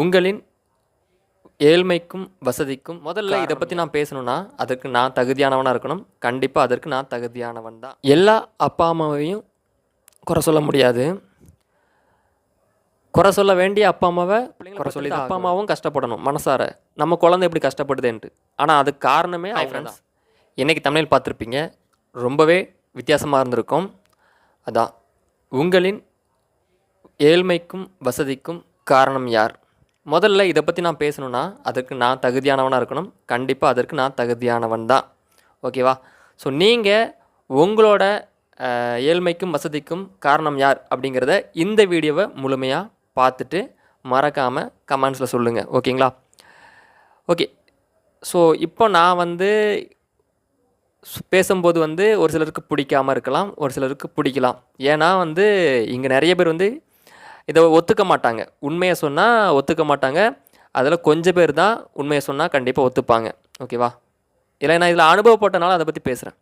உங்களின் ஏழ்மைக்கும் வசதிக்கும் முதல்ல இதை பற்றி நான் பேசணும்னா அதற்கு நான் தகுதியானவனாக இருக்கணும். கண்டிப்பாக அதற்கு நான் தகுதியானவன் தான். எல்லா அப்பா அம்மாவையும் குறை சொல்ல முடியாது. குறை சொல்ல வேண்டிய அப்பா அம்மாவை குறை சொல்லி அப்பா அம்மாவும் கஷ்டப்படணும் மனசார. நம்ம குழந்தை எப்படி கஷ்டப்படுதுன்ட்டு ஆனால் அதுக்கு காரணமே ஃப்ரெண்ட்ஸ் இன்னைக்கு தமிழில் பார்த்துருப்பீங்க? ரொம்பவே வித்தியாசமாக இருந்திருக்கும். அதான். உங்களின் ஏழ்மைக்கும் வசதிக்கும் காரணம் யார்? முதல்ல இதை பற்றி நான் பேசணும்னா அதற்கு நான் தகுதியானவனாக இருக்கணும். கண்டிப்பாக அதற்கு நான் தகுதியானவன் தான். ஓகேவா ஸோ நீங்கள் உங்களோட ஏழ்மைக்கும் வசதிக்கும் காரணம் யார் அப்படிங்கிறத இந்த வீடியோவை முழுமையாக பார்த்துட்டு மறக்காமல் கமெண்ட்ஸில் சொல்லுங்கள் ஓகேங்களா ஓகே ஸோ இப்போ நான் வந்து பேசும்போது வந்து ஒரு சிலருக்கு பிடிக்காமல் இருக்கலாம் ஒரு சிலருக்கு பிடிக்கலாம். ஏன்னா வந்து இங்கே நிறைய பேர் வந்து இதை ஒத்துக்க மாட்டாங்க. உண்மையை சொன்னால் ஒத்துக்க மாட்டாங்க. அதில் கொஞ்சம் பேர் தான் உண்மையை சொன்னால் கண்டிப்பாக ஒத்துப்பாங்க. ஓகேவா இல்லை நான் இதில் அனுபவப்பட்டனால அதை பற்றி பேசுகிறேன்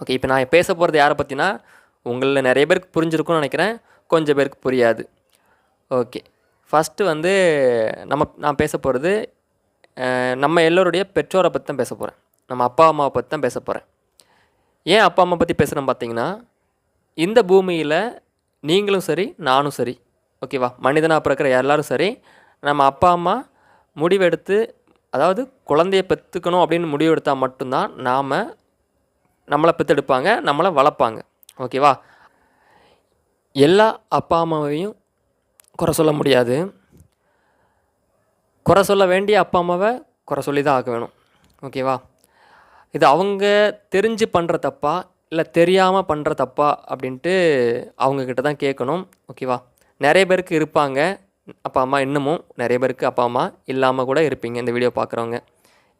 ஓகே இப்போ நான் பேச போகிறது யாரை பற்றினா உங்களில் நிறைய பேருக்கு புரிஞ்சிருக்கும்னு நினைக்கிறேன். கொஞ்சம் பேருக்கு புரியாது. ஓகே ஃபஸ்ட்டு வந்து நம்ம நான் பேச போகிறது நம்ம எல்லோருடைய பெற்றோரை பற்றி தான் பேச போகிறேன் நம்ம அப்பா அம்மாவை பற்றி தான் பேச போகிறேன் ஏன் அப்பா அம்மா பற்றி பேசுகிறேன் பார்த்தீங்கன்னா இந்த பூமியில் நீங்களும் சரி நானும் சரி. ஓகேவா மனிதனாக பிறக்கிற எல்லாரும் சரி. நம்ம அப்பா அம்மா முடிவெடுத்து அதாவது குழந்தைய பெற்றுக்கணும் அப்படின்னு முடிவெடுத்தால் மட்டும்தான் நாம் நம்மளை பெற்றெடுப்பாங்க நம்மளை வளர்ப்பாங்க. ஓகேவா எல்லா அப்பா அம்மாவையும் குறை சொல்ல முடியாது. குறை சொல்ல வேண்டிய அப்பா அம்மாவை குறை சொல்லி தான் ஆக வேணும். ஓகேவா இது அவங்க தெரிஞ்சு பண்ணுற தப்பாக இல்லை தெரியாமல் பண்ணுற தப்பா அப்படின்ட்டு அவங்கக்கிட்ட தான் கேட்கணும். ஓகேவா நிறைய பேருக்கு இருப்பாங்க. அப்பா அம்மா இன்னமும் நிறைய பேருக்கு அப்பா அம்மா இல்லாமல் கூட இருப்பீங்க இந்த வீடியோ பார்க்குறவங்க.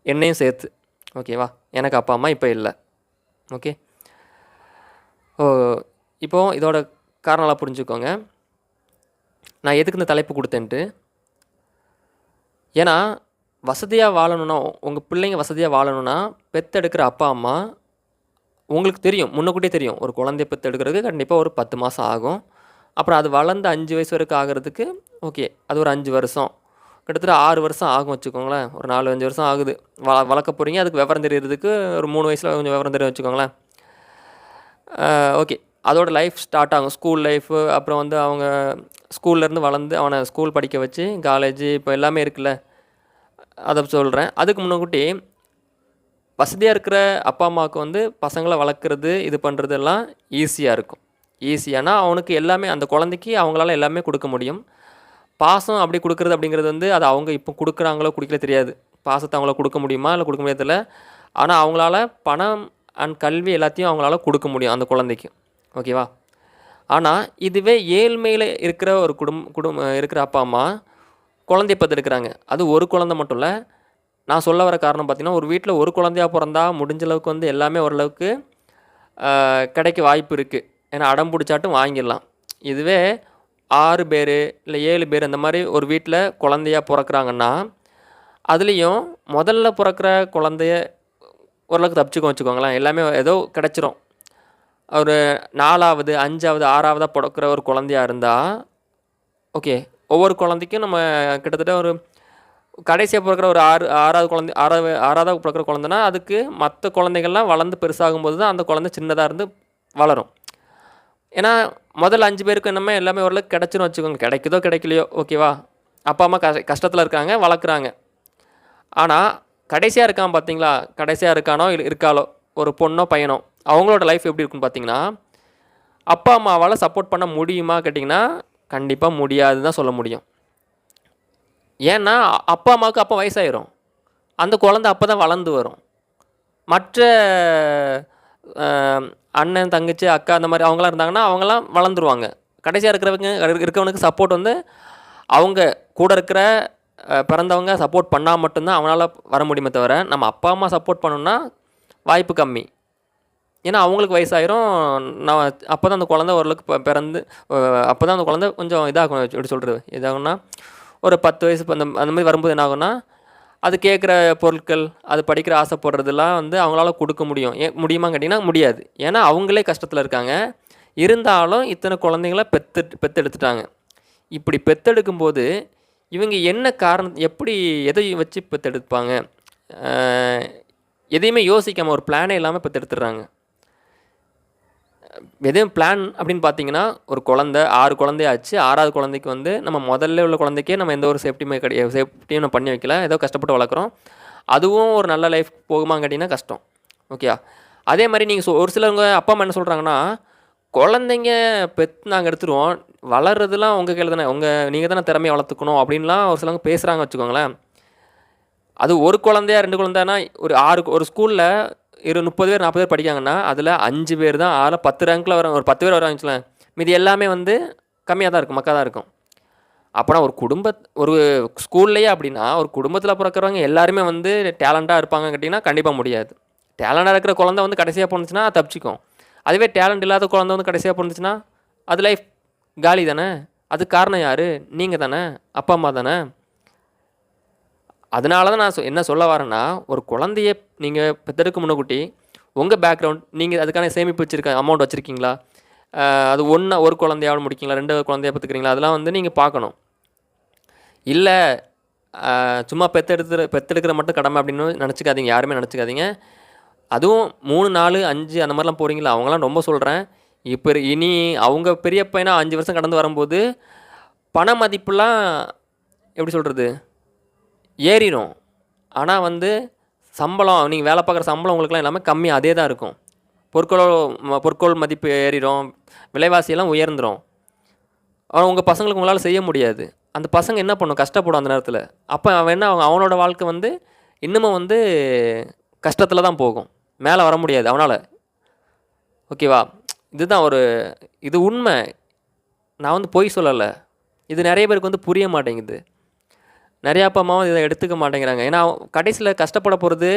என்னையும் சேர்த்து. ஓகேவா எனக்கு அப்பா அம்மா இப்போ இல்லை. ஓகே ஓ இப்போ இதோட காரணம்லாம் புரிஞ்சுக்கோங்க. நான் எதுக்கு இந்த தலைப்பு கொடுத்தேன்ட்டு? ஏன்னா வசதியாக வாழணுன்னா உங்கள் பிள்ளைங்க வசதியாக வாழணுன்னா பெத்தெடுக்கிற அப்பா அம்மா உங்களுக்கு தெரியும் முன்னக்கூட்டியே தெரியும். ஒரு குழந்தைய பெத்தெடுக்கிறதுக்கு கண்டிப்பாக ஒரு பத்து மாதம் ஆகும். அப்புறம் அது வளர்ந்து அஞ்சு வயசு வரைக்கும் ஆகிறதுக்கு ஓகே அது ஒரு அஞ்சு வருஷம். கிட்டத்தட்ட ஆறு வருஷம் ஆகும் வச்சுக்கோங்களேன். ஒரு நாலு அஞ்சு வருஷம் ஆகுது. வள வளர்க்க போகிறீங்க அதுக்கு விவரம் தெரியறதுக்கு ஒரு மூணு வயசில் கொஞ்சம் விவரம் தெரியும் வச்சுக்கோங்களேன். ஓகே அதோட லைஃப் ஸ்டார்ட் ஆகும். ஸ்கூல் லைஃபு அப்புறம் வந்து அவங்க ஸ்கூல்லேருந்து வளர்ந்து அவனை ஸ்கூல் படிக்க வச்சு காலேஜ் இப்போ எல்லாமே இருக்குல்ல. அதை சொல்கிறேன் அதுக்கு முன்னக்கூட்டி வசதியாக இருக்கிற அப்பா அம்மாவுக்கு வந்து பசங்களை வளர்க்குறது இது பண்ணுறதெல்லாம் ஈஸியாக இருக்கும். ஈஸியானா அவனுக்கு எல்லாமே அந்த குழந்தைக்கு அவங்களால எல்லாமே கொடுக்க முடியும். பாசம் அப்படி கொடுக்குறது அப்படிங்கிறது வந்து அது அவங்க இப்போ கொடுக்குறாங்களோ குடிக்கல தெரியாது. பாசத்தை அவங்கள கொடுக்க முடியுமா இல்லை கொடுக்க முடியாதில்ல. ஆனால் அவங்களால பணம் அண்ட் கல்வி எல்லாத்தையும் அவங்களால கொடுக்க முடியும் அந்த குழந்தைக்கு. ஓகேவா ஆனால் இதுவே ஏழ்மையில் இருக்கிற ஒரு குடும் குடும் இருக்கிற அப்பா அம்மா குழந்தைய பெற்றெடுக்கிறாங்க. அது ஒரு குழந்தை மட்டும் இல்லை நான் சொல்ல வர காரணம் பார்த்திங்கன்னா ஒரு வீட்டில் ஒரு குழந்தையா பிறந்தா முடிஞ்ச அளவுக்கு வந்து எல்லாமே ஓரளவுக்கு கிடைக்க வாய்ப்பு இருக்குது ஏன்னா அடம் பிடிச்சாட்டும் வாங்கிடலாம். இதுவே ஆறு பேர் இல்லை ஏழு பேர் அந்த மாதிரி ஒரு வீட்டில் குழந்தையா பிறக்கிறாங்கன்னா அதுலேயும் முதல்ல பிறக்கிற குழந்தைய ஓரளவுக்கு தப்பிச்சுக்கோ வச்சுக்கோங்களேன். எல்லாமே ஏதோ கிடச்சிரும். ஒரு நாலாவது அஞ்சாவது ஆறாவதாக பிறக்கிற ஒரு குழந்தையாக இருந்தால் ஓகே ஒவ்வொரு குழந்தைக்கும் நம்ம கிட்டத்தட்ட ஒரு கடைசியாக பிறக்கிற ஒரு ஆறு ஆறாவது குழந்தை ஆறாவது ஆறாவது பிறக்கிற குழந்தைனா அதுக்கு மற்ற குழந்தைகள்லாம் வளர்ந்து பெருசாகும் போது தான் அந்த குழந்தை சின்னதாக இருந்து வளரும். ஏன்னா முதல்ல அஞ்சு பேருக்கு என்னமே எல்லாமே ஓரளவுக்கு கிடச்சிரும் வச்சுக்கோங்க. கிடைக்குதோ கிடைக்கலையோ ஓகேவா? அப்பா அம்மா கஷ்ட கஷ்டத்தில் இருக்காங்க வளர்க்குறாங்க. ஆனால் கடைசியாக இருக்கான் பார்த்தீங்களா கடைசியாக இருக்கானோ இல்லை இருக்காளோ? ஒரு பொண்ணோ பையனோ? அவங்களோட லைஃப் எப்படி இருக்குன்னு பார்த்தீங்கன்னா அப்பா அம்மாவால் சப்போர்ட் பண்ண முடியுமா கேட்டிங்கன்னா கண்டிப்பாக முடியாது தான் சொல்ல முடியும். ஏன்னா அப்பா அம்மாவுக்கு அப்போ வயசாயிரும். அந்த குழந்தை அப்போ தான் வளர்ந்து வரும். மற்ற அண்ணன் தங்கச்சி அக்கா அந்த மாதிரி அவங்களாம் இருந்தாங்கன்னா அவங்களாம் வளர்ந்துருவாங்க. கடைசியாக இருக்கிறவங்க இருக்கவனுக்கு சப்போர்ட் வந்து அவங்க கூட இருக்கிற பிறந்தவங்க சப்போர்ட் பண்ணால் மட்டும்தான் அவனால் வர முடியுமே தவிர நம்ம அப்பா அம்மா சப்போர்ட் பண்ணோன்னா வாய்ப்பு கம்மி. ஏன்னா அவங்களுக்கு வயசாயிரும். நான் அப்போ தான் அந்த குழந்தை ஓரளவுக்கு பிறந்து அப்போ தான் அந்த குழந்தை கொஞ்சம் இதாகும் எப்படி சொல்கிறது இதாகும்னா ஒரு பத்து வயசு அந்த அந்த மாதிரி வரும்போது என்ன ஆகும்னா அது கேட்குற பொருட்கள் அது படிக்கிற ஆசைப்படுறதெல்லாம் வந்து அவங்களால கொடுக்க முடியும். ஏன் முடியுமான்னு கேட்டிங்கன்னா முடியாது. ஏன்னா அவங்களே கஷ்டத்தில் இருக்காங்க. இருந்தாலும் இத்தனை குழந்தைங்கள பெத்து பெத்தெடுத்துட்டாங்க. இப்படி பெத்தெடுக்கும்போது இவங்க என்ன காரணம் எப்படி எதை வச்சு பெத்தெடுப்பாங்க? எதையுமே யோசிக்காமல் ஒரு பிளானே இல்லாமல் பெத்தெடுத்துடுறாங்க. எதையும் பிளான் அப்படின்னு பார்த்தீங்கன்னா ஒரு குழந்தை ஆறு குழந்தையாச்சு ஆறாவது குழந்தைக்கு வந்து நம்ம முதல்ல உள்ள குழந்தைக்கே நம்ம எந்த ஒரு சேஃப்டியுமே கிடையாது சேஃப்டியும் நம்ம பண்ணி வைக்கல. ஏதோ கஷ்டப்பட்டு வளர்க்குறோம். அதுவும் ஒரு நல்ல லைஃப் போகுமான்னு கேட்டிங்கன்னா கஷ்டம். ஓகேயா அதே மாதிரி நீங்கள் ஒரு சிலவங்க அப்பா அம்மா என்ன சொல்கிறாங்கன்னா குழந்தைங்க பெத்து நாங்கள் எடுத்துருவோம். வளர்றதுலாம் உங்கள் கையில் தானே உங்கள் நீங்கள் தானே திறமையை வளர்த்துக்கணும் அப்படின்லாம் ஒரு சிலவங்க பேசுகிறாங்க வச்சுக்கோங்களேன். அது ஒரு குழந்தையா ரெண்டு குழந்தைனா ஒரு ஆறு ஒரு ஸ்கூலில் இரு முப்பது பேர் நாற்பது பேர் படிக்காங்கன்னா அதில் அஞ்சு பேர் தான் ஆறு பத்து ரேங்க்கில் வர ஒரு பத்து பேர் வராங்கன்னு மீதி எல்லாமே வந்து கம்மியாக தான் இருக்கும் மக்கா தான் இருக்கும். அப்போனா ஒரு குடும்ப ஒரு ஸ்கூல்லையே அப்படின்னா ஒரு குடும்பத்தில் பிறக்கிறவங்க எல்லாருமே வந்து டேலண்ட்டாக இருப்பாங்க கேட்டிங்கன்னா கண்டிப்பாக முடியாது. டேலண்டாக இருக்கிற குழந்தை வந்து கடைசியாக போணுச்சுன்னா தப்பிச்சிக்கும். அதுவே டேலண்ட் இல்லாத குழந்தை வந்து கடைசியாக போணுச்சுன்னா அது லைஃப் காலி தானே? அதுக்கு காரணம் யார்? நீங்கள் தானே? அப்பா அம்மா தானே? அதனால தான் நான் சொ- என்ன சொல்ல வரேன்னா ஒரு குழந்தைய நீங்கள் பெற்றெடுக்க முன்னக்கூட்டி உங்கள் பேக்ரவுண்ட் நீங்கள் அதுக்கான சேமிப்பு வச்சுருக்க அமௌண்ட் வச்சுருக்கீங்களா? அது ஒன்று ஒரு குழந்தையாவது முடிக்கீங்களா? ரெண்டு குழந்தைய பார்த்துக்கிறீங்களா அதெல்லாம் வந்து நீங்கள் பார்க்கணும். இல்லை சும்மா பெற்றெடுத்து பெற்றெடுக்கிற மட்டும் கடமை அப்படின்னு நினச்சிக்காதீங்க. யாருமே நினச்சிக்காதீங்க. அதுவும் மூணு நாலு அஞ்சு அந்த மாதிரிலாம் போகிறீங்களா அவங்களாம் ரொம்ப சொல்கிறேன் இப்போ இனி அவங்க பெரிய பையனாக அஞ்சு வருஷம் கடந்து வரும்போது பண மதிப்புலாம் எப்படி சொல்கிறது ஏறிடும். ஆனால் வந்து சம்பளம் நீங்கள் வேலை பார்க்குற சம்பளம் உங்களுக்குலாம் எல்லாமே கம்மி அதே தான் இருக்கும். பொற்கொள் பொற்கொள் பொருட்கள் மதிப்பு ஏறிடும் விலைவாசியெல்லாம் உயர்ந்துடும் அவன் உங்கள் பசங்களுக்கு உங்களால் செய்ய முடியாது. அந்த பசங்க என்ன பண்ணும்? கஷ்டப்படும் அந்த நேரத்தில். அப்போ அவன் என்ன அவன் அவனோட வாழ்க்கை வந்து இன்னமும் வந்து கஷ்டத்தில் தான் போகும். மேலே வர முடியாது அவனால். ஓகேவா? இதுதான் ஒரு இது உண்மை. நான் வந்து பொய் சொல்லலை. இது நிறைய பேருக்கு வந்து புரிய மாட்டேங்குது. நிறைய அப்பா அம்மாவும் இதை எடுத்துக்க மாட்டேங்கிறாங்க. ஏன்னா கடைசியில் கஷ்டப்பட போகிறது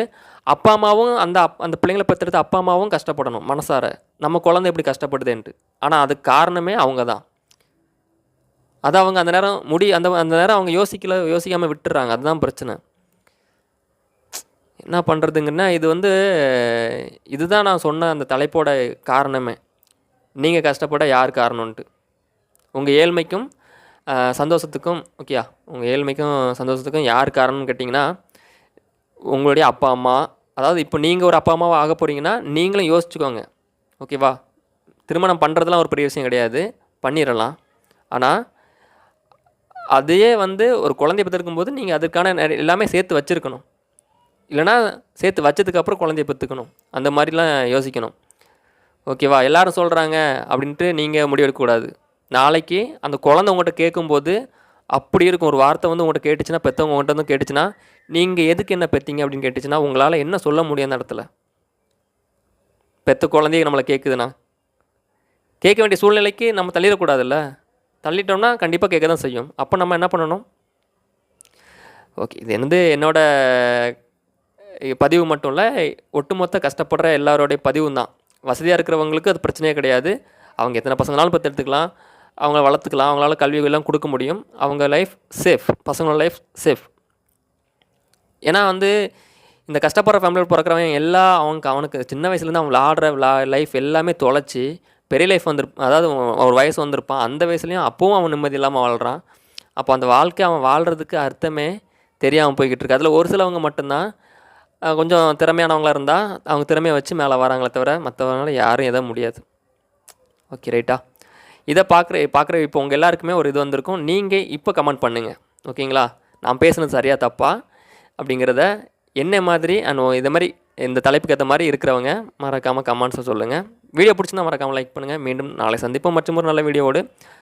அப்பா அம்மாவும் அந்த அப் அந்த பிள்ளைங்களை பெற்றெடுத்த அப்பா அம்மாவும் கஷ்டப்படணும் மனசார. நம்ம குழந்தை எப்படி கஷ்டப்படுதுன்ட்டு. ஆனால் அதுக்கு காரணமே அவங்க தான். அதை அவங்க அந்த நேரம் முடி அந்த அந்த நேரம் அவங்க யோசிக்கல யோசிக்காமல் விட்டுறாங்க. அதுதான் பிரச்சனை. என்ன பண்ணுறதுங்கன்னா இது வந்து இதுதான் நான் சொன்ன அந்த தலைப்போட காரணமே. நீங்கள் கஷ்டப்பட யார் காரணம்ன்ட்டு. உங்கள் ஏழ்மைக்கும் சந்தோஷத்துக்கும் ஓகேயா உங்கள் ஏழ்மைக்கும் சந்தோஷத்துக்கும் யார் காரணம்னு கேட்டிங்கன்னா உங்களுடைய அப்பா அம்மா அதாவது இப்போ நீங்கள் ஒரு அப்பா அம்மாவாக ஆக போகிறீங்கன்னா நீங்களும் யோசிச்சுக்கோங்க ஓகேவா? திருமணம் பண்ணுறதுலாம் ஒரு பெரிய விஷயம் கிடையாது பண்ணிடலாம் ஆனால் அதையே வந்து ஒரு குழந்தைய பெற்றெடுக்கும்போது நீங்கள் அதுக்கான நிறைய எல்லாமே சேர்த்து வச்சுருக்கணும். இல்லைனா சேர்த்து வச்சதுக்கப்புறம் குழந்தைய பெற்றுக்கணும். அந்த மாதிரிலாம் யோசிக்கணும். ஓகேவா? எல்லாரும் சொல்கிறாங்க அப்படின்ட்டு நீங்கள் முடிவெடுக்கக்கூடாது நாளைக்கு அந்த குழந்தை உங்கள்கிட்ட கேட்கும்போது அப்படி இருக்கும். ஒரு வார்த்தை வந்து உங்கள்கிட்ட கேட்டுச்சுன்னா பெற்றவங்க உங்கள்கிட்ட வந்து கேட்டுச்சுன்னா நீங்கள் எதுக்கு என்ன பெற்றீங்க அப்படின்னு கேட்டுச்சுன்னா உங்களால் என்ன சொல்ல முடியும் அந்த இடத்துல? பெற்ற குழந்தைய நம்மளை கேட்குதுண்ணா கேட்க வேண்டிய சூழ்நிலைக்கு நம்ம தள்ளிடக்கூடாதுல்ல? தள்ளிட்டோம்னா கண்டிப்பாக கேட்க தான் செய்யும். அப்போ நம்ம என்ன பண்ணணும்? ஓகே இது வந்து என்னோடய பதிவு மட்டும் இல்லை ஒட்டுமொத்த கஷ்டப்படுற எல்லாரோடைய பதிவும் தான். வசதியாக இருக்கிறவங்களுக்கு அது பிரச்சனையே கிடையாது. அவங்க எத்தனை பசங்களாலும் பத்து எடுத்துக்கலாம். அவங்கள வளர்த்துக்கலாம் அவங்களால கல்வி எல்லாம் கொடுக்க முடியும். அவங்க லைஃப் சேஃப் பசங்களோட லைஃப் சேஃப் ஏன்னா வந்து இந்த கஷ்டப்படுற ஃபேமிலியில் பிறக்கிறவன் எல்லா அவனுக்கு அவனுக்கு சின்ன வயசுலேருந்து அவன் விளாடுற விளா லைஃப் எல்லாமே தொலைச்சி பெரிய லைஃப் வந்துருப்பான் அதாவது ஒரு வயசு வந்திருப்பான். அந்த வயசுலேயும் அப்பவும் அவன் நிம்மதி இல்லாமல் வாழ்கிறான் அப்போ அந்த வாழ்க்கை அவன் வாழ்கிறதுக்கு அர்த்தமே தெரியாமல் போய்கிட்டு இருக்கு. அதில் ஒரு சிலவங்க மட்டும்தான் கொஞ்சம் திறமையானவங்களா இருந்தால் அவங்க திறமையை வச்சு மேலே வராங்களே தவிர மற்றவங்களால யாரும் எதுவும் முடியாது. ஓகே ரைட்டா? இதை பார்க்குற பார்க்குற இப்போ உங்கள் எல்லாருக்குமே ஒரு இது வந்திருக்கும். நீங்கள் இப்போ கமெண்ட் பண்ணுங்கள் ஓகேங்களா? நான் பேசுனது சரியாக தப்பா? அப்படிங்கிறத என்ன மாதிரி அண்ட் இதை மாதிரி இந்த தலைப்புக்கு ஏற்ற மாதிரி இருக்கிறவங்க மறக்காமல் கமெண்ட்ஸை சொல்லுங்கள் வீடியோ பிடிச்சிருந்தா மறக்காமல் லைக் பண்ணுங்கள் மீண்டும் நாளை சந்திப்போம். மற்றும் ஒரு நல்ல வீடியோவோடு.